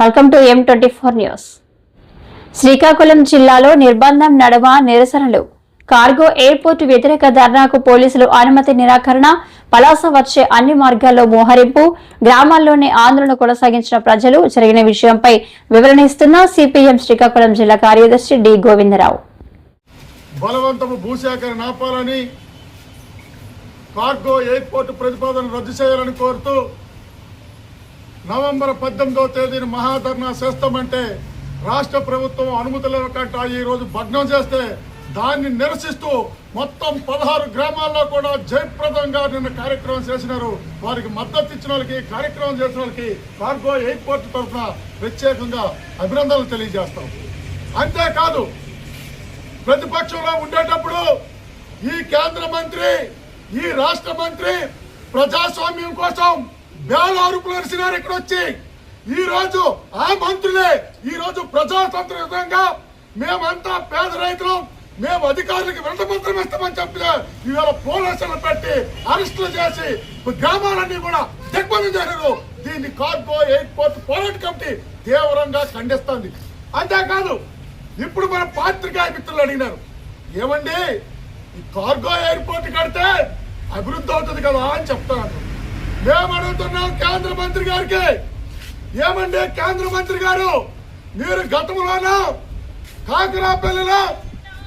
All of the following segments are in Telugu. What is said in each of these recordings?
Welcome to M twenty four news. Srikakulam జిల్లాలో నిర్బంధం నడుమ నిరసనలు. కార్గో ఎయిర్పోర్ట్ వ్యతిరేక ధర్నాకు పోలీసులు అనుమతి నిరాకరణ పలాస వచ్చే అన్ని మార్గాల్లో మోహరింపు గ్రామాల్లోనే ఆందోళన కొనసాగించిన ప్రజలు జరిగిన విషయంపై వివరణ ఇస్తున్న సిపిఎం శ్రీకాకుళం జిల్లా కార్యదర్శి డి గోవిందరావు. బలవంతపు భూసేకరణ ఆపాలని కార్గో ఎయిర్పోర్టు ప్రతిపాదన రద్దు చేయాలని కోరుతూ నవంబర్ పద్దెనిమిదవ తేదీన మహాధర్నా చేస్తామంటే రాష్ట్ర ప్రభుత్వం అనుమతుల కంటే ఈ రోజు భగ్నం చేస్తే దాన్ని నిరసిస్తూ మొత్తం పదహారు గ్రామాల్లో కూడా జయప్రదంగా నిన్న కార్యక్రమం చేసినారు. వారికి మద్దతు ఇచ్చిన వాళ్ళకి కార్యక్రమం చేసిన వాళ్ళకి కార్గో ఎయిర్పోర్ట్ తరఫున ప్రత్యేకంగా అభినందనలు తెలియజేస్తాం. అంతేకాదు ప్రతిపక్షంలో ఉండేటప్పుడు ఈ కేంద్ర మంత్రి ఈ రాష్ట్ర మంత్రి ప్రజాస్వామ్యం కోసం బేలారుపులు అరిసినారు ఇక్కడ వచ్చి ఈ రోజు ఆ మంత్రులే ఈ రోజు ప్రజాతంత్రంగా మేమంతా పేద రైతులం మేము అధికారులకు వెంట మంత్రం ఇస్తామని చెప్పి ఇవాళ పోలీసులు పెట్టి అరెస్టులు చేసి గ్రామాలన్నీ కూడా దిగ్బంధం చేశారు. దీన్ని కార్గో ఎయిర్పోర్ట్ పోరాట కమిటీ తీవ్రంగా ఖండిస్తుంది. అంతేకాదు ఇప్పుడు మన పాత్రికాయ మిత్రులు అడిగినారు ఏమండి ఈ కార్గో ఎయిర్పోర్ట్ కడితే అభివృద్ధి అవుతుంది కదా అని చెప్తాను మేము అడుగుతున్నాం కేంద్ర మంత్రి గారికి. ఏమండి కేంద్ర మంత్రి గారు? మీరు గతంలోన కాకరాపల్లిలో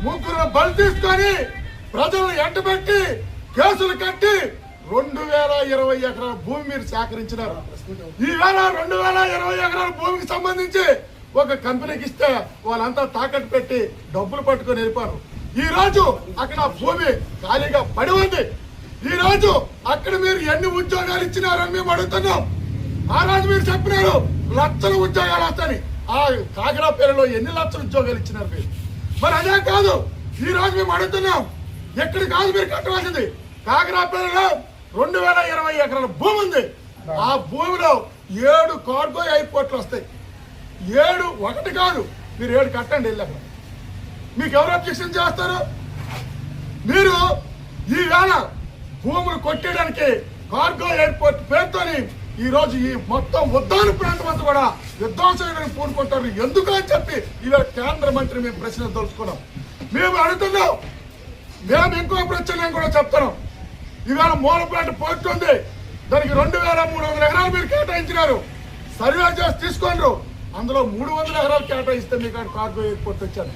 ముగ్గురు బలి తీసుకొని ప్రజలను ఎంటబెట్టి కేసులు కట్టి రెండు వేల ఇరవై ఎకరాల భూమి మీరు సేకరించినారు. ఈవేళ రెండు వేల ఇరవై ఎకరాల భూమికి సంబంధించి ఒక కంపెనీకి ఇస్తే వాళ్ళంతా తాకట్టు పెట్టి డబ్బులు పట్టుకొని వెళ్ళిపోరు ఈ రోజు అక్కడ భూమి ఖాళీగా పడి ఉంది. ఈ రోజు అక్కడ మీరు ఎన్ని ఉద్యోగాలు ఇచ్చినారని మేము అడుగుతున్నాం. ఆ రోజు మీరు చెప్పినారు లక్షల ఉద్యోగాలు వస్తాయి ఆ కాకిరా పేరులో ఎన్ని లక్షల ఉద్యోగాలు ఇచ్చినారు మీరు? మరి అదే కాదు ఈ రోజు మేము అడుగుతున్నాం ఎక్కడ కాదు మీరు కట్టవలసింది. కాకిరా పేరులో రెండు వేల ఇరవై ఎకరాల భూమి ఉంది. ఆ భూమిలో ఏడు కార్గో ఎయిర్పోర్ట్లు వస్తాయి. ఏడు ఒకటి కాదు మీరు ఏడు కట్టండి వెళ్ళి అక్కడ. మీకు ఎవరు అబ్జెక్షన్ చేస్తారు? మీరు ఈ వేళ భూములు కొట్టేయడానికి కార్గో ఎయిర్పోర్ట్ పేరుతోని ఈ రోజు ఈ మొత్తం ఉద్దాన ప్రాంతం అంతా కూడా విధ్వంసం పూనుకుంటారు. ఎందుకు అని చెప్పి ఇలా కేంద్ర మంత్రి మేము ప్రశ్న తెలుసుకున్నాం మేము అడుగుతున్నాం. మేము ఇంకో ప్రశ్న కూడా చెప్తున్నాం. ఇవాళ మూలపేట పోర్ట్ ఉంది. దానికి రెండు వేల మూడు వందల ఎకరాలు మీరు కేటాయించినారు. సర్వే చేసి తీసుకోండి అందులో మూడు వందల ఎకరాలు కేటాయిస్తే మీకు కార్గో ఎయిర్పోర్ట్ వచ్చాను.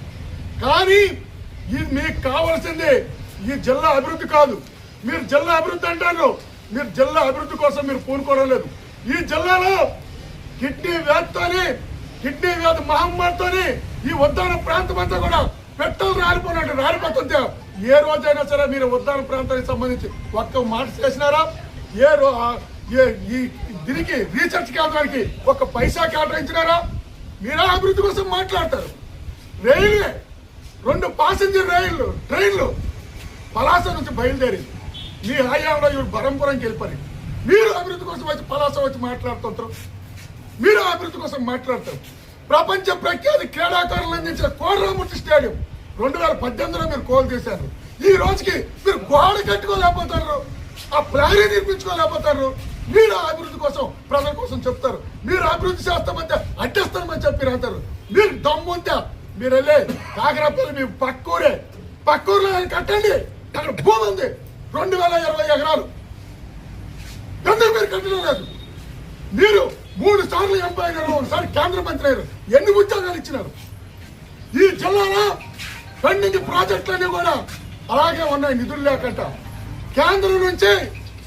కానీ ఇది మీకు కావాల్సింది ఈ జిల్లా అభివృద్ధి కాదు. మీరు జిల్లా అభివృద్ధి అంటారు. మీరు జిల్లా అభివృద్ధి కోసం మీరు పూనుకోవడం లేదు. ఈ జిల్లాలో కిడ్నీ వ్యాధితోని కిడ్నీ వ్యాధి మహమ్మారితోని ఈ ఉద్దాన ప్రాంతం అంతా కూడా పెట్టలు రాలిపోయినట్టు రాలిపోతుంటే ఏ రోజైనా సరే మీరు ఉద్దాన ప్రాంతానికి సంబంధించి ఒక్క మాట చేసినారా? ఏ రో ఏ- ఈ దీనికి రీసెర్చ్ కేంద్రానికి ఒక పైసా కేటాయించినారా మీరా అభివృద్ధి కోసం మాట్లాడతారు. రైల్వే రెండు ప్యాసింజర్ రైళ్ళు ట్రైన్లు పలాస నుంచి బయలుదేరింది. మీ హయాంలో ఇవి బరంపురంకి వెళ్ళిపోయి మీరు అభివృద్ధి కోసం వచ్చి పలాస వచ్చి మాట్లాడుతుంటారు మీరు అభివృద్ధి కోసం మాట్లాడతారు. ప్రపంచ ప్రఖ్యాతి క్రీడాకారులు అందించిన కోడరామూర్తి స్టేడియం రెండు వేల పద్దెనిమిదిలో మీరు కోల్ చేశారు. ఈ రోజుకి మీరు గోడ కట్టుకోలేకపోతారు. ఆ ప్రహరీ నిర్మించుకోలేకపోతారు. మీరు అభివృద్ధి కోసం ప్రజల కోసం చెప్తారు. మీరు అభివృద్ధి చేస్తామంటే అడ్డేస్తామని చెప్పి అంటారు మీరు దమ్ముంటే మీరు వెళ్ళే కాకరాపల్లి మీ పక్కూరే. పక్కూరులో కట్టండి. అక్కడ భూమి ఉంది. రెండు వేల ఇరవై ఎకరాలు. ఎందుకు మీరు కట్టడం లేదు? మీరు మూడు సార్లు ఎంపీ అయినారు ఒకసారి కేంద్ర మంత్రి అయ్యారు ఎన్ని ఉద్యోగాలు ఇచ్చినారు? ఈ జిల్లాలో పెండింగ్ ప్రాజెక్టులన్నీ కూడా అలాగే ఉన్నాయి నిధులు లేకుండా. కేంద్రం నుంచి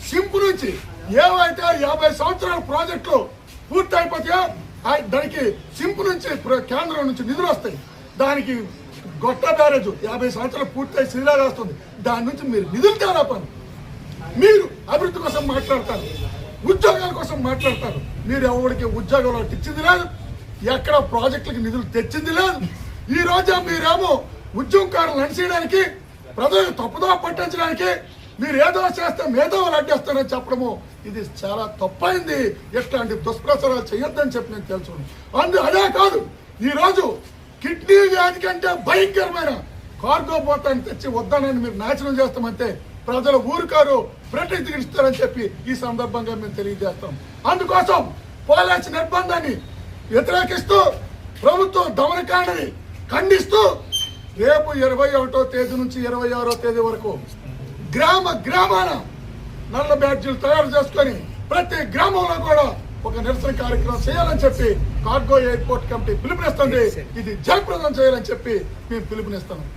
సింపు నుంచి ఏవైతే యాభై సంవత్సరాల ప్రాజెక్టులు పూర్తయిపోతాయో ఆ- దానికి సింపు నుంచి కేంద్రం నుంచి నిధులు వస్తాయి. దానికి గొట్ట బ్యారేజ్ యాభై సంవత్సరాలు పూర్తయి శ్రీలాగా వస్తుంది దాని నుంచి మీరు నిధులు తేలాపని మీరు అభివృద్ధి కోసం మాట్లాడతారు. ఉద్యోగాల కోసం మాట్లాడతారు. మీరు ఎవరికి ఉద్యోగాలు ఇచ్చింది లేదు. ఎక్కడ ప్రాజెక్టులకు నిధులు తెచ్చింది లేదు. ఈ రోజు మీరేమో ఉద్యోగకారులు నడిచేయడానికి ప్రజలకు తప్పుదో పట్టించడానికి మీరు ఏదో చేస్తే మేదో అడ్డేస్తారని చెప్పడము. ఇది చాలా తప్పైంది. ఇట్లాంటి దుష్ప్రచారాలు చేయొద్దని చెప్పి నేను తెలుసుకున్నాను. అందు అదే కాదు ఈ రోజు కిడ్నీ వ్యాధి కంటే భయంకరమైన కార్గో పోతాన్ని తెచ్చి వద్దానని మీరు నాశనం చేస్తామంటే ప్రజలు ఊరుకారు ప్రతిఘటిస్తారని చెప్పి ఈ సందర్భంగా మేము తెలియజేస్తాం. అందుకోసం పోలాచ్ నిర్బంధాన్ని వ్యతిరేకిస్తూ ప్రభుత్వం దమనకాండని ఖండిస్తూ రేపు ఇరవై ఒకటో తేదీ నుంచి ఇరవై ఆరో తేదీ వరకు గ్రామ గ్రామాన నల్ల బ్యాడ్జీలు తయారు చేసుకొని ప్రతి గ్రామంలో కూడా ఒక నిరసన కార్యక్రమం చేయాలని చెప్పి కార్గో ఎయిర్పోర్ట్ కమిటీ పిలుపునిస్తుంది. ఇది జయప్రదం చేయాలని చెప్పి మేము పిలుపునిస్తున్నాం.